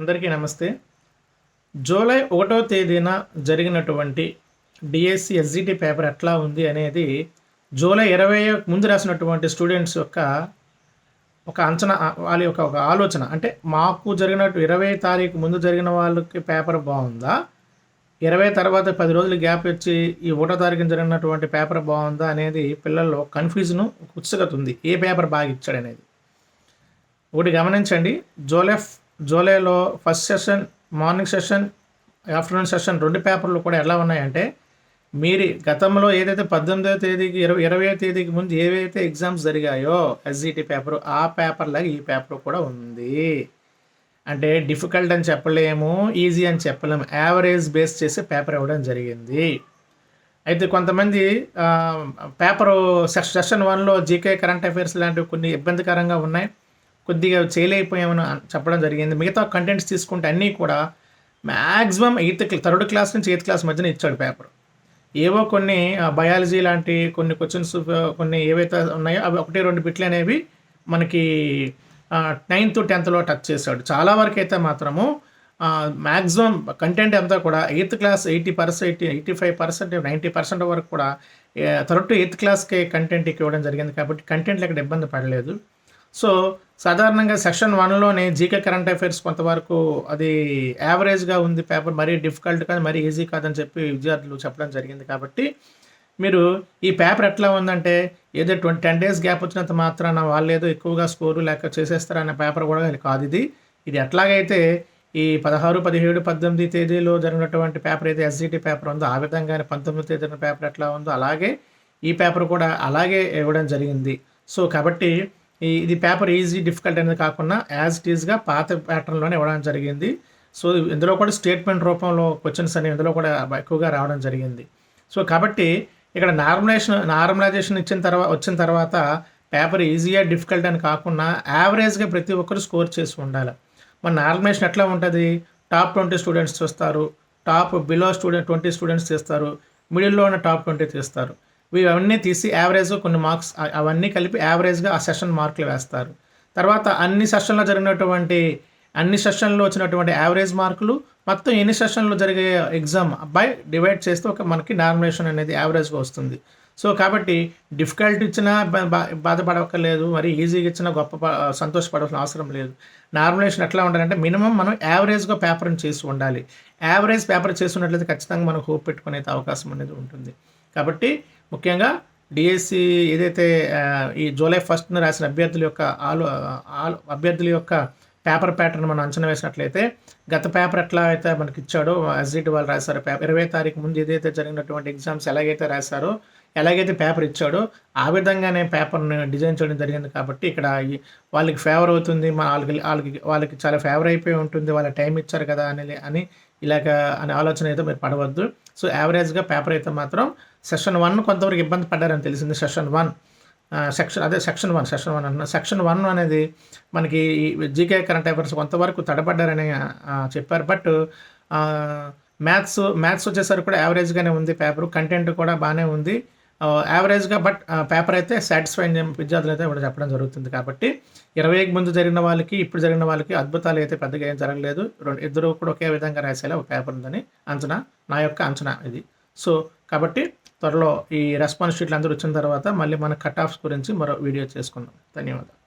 అందరికీ నమస్తే. జూలై ఒకటో తేదీన జరిగినటువంటి డిఎస్సి ఎస్జిటి పేపర్ ఎట్లా ఉంది అనేది జూలై ఇరవై ముందు రాసినటువంటి స్టూడెంట్స్ యొక్క ఒక అంచనా వాళ్ళ యొక్క ఒక ఆలోచన. అంటే మాకు జరిగినట్టు ఇరవై తారీఖు ముందు జరిగిన వాళ్ళకి పేపర్ బాగుందా? ఇరవై తర్వాత పది రోజులు గ్యాప్ వచ్చి ఈ ఒకటో తారీఖున జరిగినటువంటి పేపర్ బాగుందా అనేది పిల్లల్లో కన్ఫ్యూజన్ ఉత్సుకత ఉంది. ఏ పేపర్ బాగా ఇచ్చాడనేది ఒకటి గమనించండి. జూలై జూలైలో first session morning session afternoon session రెండు పేపర్లు కూడా ఎలా ఉన్నాయంటే మీరు గతంలో ఏదైతే పద్దెనిమిదవ తేదీకి ఇరవై ఇరవై తేదీకి ముందు ఏవైతే ఎగ్జామ్స్ జరిగాయో ఎస్జిటి పేపర్ ఆ పేపర్ లాగా ఈ పేపర్ కూడా ఉంది. అంటే డిఫికల్ట్ అని చెప్పలేము ఈజీ అని చెప్పలేము యావరేజ్ బేస్ చేసి పేపర్ ఇవ్వడం జరిగింది. అయితే కొంతమంది పేపరు సెషన్ వన్లో జీకే కరెంట్ అఫైర్స్ లాంటివి కొన్ని ఇబ్బందికరంగా ఉన్నాయి. కొద్దిగా చేయలేకపోయామని చెప్పడం జరిగింది. మిగతా కంటెంట్స్ తీసుకుంటే అన్నీ కూడా మ్యాక్సిమం ఎయిత్ థర్డ్ క్లాస్ నుంచి ఎయిత్ క్లాస్ మధ్యన ఇచ్చాడు పేపర్ ఏవో కొన్ని బయాలజీ లాంటి కొన్ని క్వశ్చన్స్ కొన్ని ఏవైతే ఉన్నాయో అవి ఒకటి రెండు బిట్లు అనేవి మనకి నైన్త్ టెన్త్లో టచ్ చేశాడు. చాలా వరకు అయితే మాత్రము మ్యాక్సిమం కంటెంట్ అంతా కూడా eighth class eighty percent eighty eighty five percent ninety percent వరకు కూడా థర్డ్ టు ఎయిత్ క్లాస్కే కంటెంట్ ఇవ్వడం జరిగింది. కాబట్టి కంటెంట్లో అక్కడ ఇబ్బంది పడలేదు. సో సాధారణంగా సెక్షన్ వన్లోనే జీకే కరెంట్ అఫైర్స్ కొంతవరకు అది యావరేజ్గా ఉంది పేపర్ మరీ డిఫికల్ట్ కాదు మరీ ఈజీ కాదని చెప్పి విద్యార్థులు చెప్పడం జరిగింది కాబట్టి మీరు ఈ పేపర్ ఎట్లా ఉందంటే ఏదో ట్వంటీ టెన్ డేస్ గ్యాప్ వచ్చినంత మాత్రాన వాళ్ళు ఏదో ఎక్కువగా స్కోరు లేక చేసేస్తారన్న పేపర్ కూడా కాదు ఇది. ఇది ఎట్లాగైతే ఈ పదహారు పదిహేడు పద్దెనిమిది తేదీలో జరిగినటువంటి పేపర్ అయితే ఎస్జిటి పేపర్ ఉందో ఆ విధంగానే పంతొమ్మిది తేదీన పేపర్ ఎట్లా ఉందో అలాగే ఈ పేపర్ కూడా అలాగే ఇవ్వడం జరిగింది. సో కాబట్టి ఇది పేపర్ ఈజీ డిఫికల్ట్ అనేది కాకుండా యాజ్ ఇట్ ఈజ్గా పాత ప్యాటర్న్లోనే ఇవ్వడం జరిగింది. సో ఇందులో కూడా స్టేట్మెంట్ రూపంలో క్వశ్చన్స్ అనేవి ఇందులో కూడా ఎక్కువగా రావడం జరిగింది. సో కాబట్టి ఇక్కడ నార్మలైజేషన్ నార్మలైజేషన్ ఇచ్చిన తర్వాత వచ్చిన తర్వాత పేపర్ ఈజీగా డిఫికల్ట్ అని కాకుండా యావరేజ్గా ప్రతి ఒక్కరు స్కోర్ చేసి ఉండాలి. మన నార్మలైజేషన్ ఎట్లా ఉంటుంది? టాప్ ట్వంటీ స్టూడెంట్స్ చూస్తారు. Top below student twenty students తీస్తారు మిడిల్లో ఉన్న టాప్ ట్వంటీ తీస్తారు ఇవన్నీ తీసి యావరేజ్ కొన్ని మార్క్స్ అవన్నీ కలిపి యావరేజ్గా ఆ సెషన్ మార్కులు వేస్తారు. తర్వాత అన్ని సెషన్లో జరిగినటువంటి అన్ని సెషన్లో వచ్చినటువంటి యావరేజ్ మార్కులు మొత్తం ఎన్ని సెషన్లో జరిగే ఎగ్జామ్ బై డివైడ్ చేస్తే ఒక మనకి నామినేషన్ అనేది యావరేజ్గా వస్తుంది. సో కాబట్టి డిఫికల్ట్ ఇచ్చినా బాధపడక్కర్లేదు మరి ఈజీగా ఇచ్చినా గొప్ప సంతోషపడవలసిన అవసరం లేదు. నార్మలేషన్ ఎట్లా ఉండాలంటే మినిమం మనం యావరేజ్గా పేపర్ని చేసి ఉండాలి. యావరేజ్ పేపర్ చేస్తున్నట్లయితే ఖచ్చితంగా మనం హోప్ పెట్టుకునే అవకాశం అనేది ఉంటుంది. కాబట్టి ముఖ్యంగా డిఎస్సి ఏదైతే ఈ జూలై ఫస్ట్న రాసిన అభ్యర్థుల యొక్క ఆలో అభ్యర్థుల యొక్క పేపర్ ప్యాటర్న్ మనం అంచనా వేసినట్లయితే గత పేపర్ ఎట్లా అయితే మనకి ఇచ్చాడో ఎస్జిటి వాళ్ళు రాశారు పేపర్ ఇరవై తారీఖు ముందు ఏదైతే జరిగినటువంటి ఎగ్జామ్స్ ఎలాగైతే రాశారో ఎలాగైతే పేపర్ ఇచ్చాడో ఆ విధంగానే పేపర్ని డిజైన్ చేయడం జరిగింది కాబట్టి ఇక్కడ వాళ్ళకి ఫేవర్ అవుతుంది మా వాళ్ళకి వాళ్ళకి వాళ్ళకి చాలా ఫేవర్ అయిపోయి ఉంటుంది వాళ్ళ టైం ఇచ్చారు కదా అని అని ఇలాగ అనే ఆలోచన అయితే మీరు పడవద్దు. సో యావరేజ్గా పేపర్ అయితే మాత్రం సెషన్ వన్ కొంతవరకు ఇబ్బంది పడ్డారని తెలిసింది. సెషన్ వన్ సెక్షన్ అదే సెక్షన్ వన్ సెక్షన్ వన్ అంటున్నా. సెక్షన్ వన్ అనేది మనకి జీకే కరెంట్ అఫైర్స్ కొంతవరకు తడబడ్డారని చెప్పారు. బట్ మ్యాథ్స్ మ్యాథ్స్ వచ్చేసరికి కూడా యావరేజ్గానే ఉంది పేపర్. కంటెంట్ కూడా బాగానే ఉంది. యావరేజ్గా బట్ పేపర్ అయితే సాటిస్ఫైడ్ విద్యార్థులు అయితే ఇప్పుడు చెప్పడం జరుగుతుంది కాబట్టి ఇరవైకి ముందు జరిగిన వాళ్ళకి ఇప్పుడు జరిగిన వాళ్ళకి అద్భుతాలు అయితే పెద్దగా ఏం జరగలేదు. రెండు ఇద్దరు కూడా ఒకే విధంగా రాసేలా ఒక పేపర్ ఉందని అంచనా నా యొక్క అంచనా ఇది. సో కాబట్టి త్వరలో ఈ రెస్పాన్స్ షీట్లు అందరూ వచ్చిన తర్వాత మళ్ళీ మన కట్ ఆఫ్స్ గురించి మరో వీడియో చేసుకుందాం. ధన్యవాదాలు.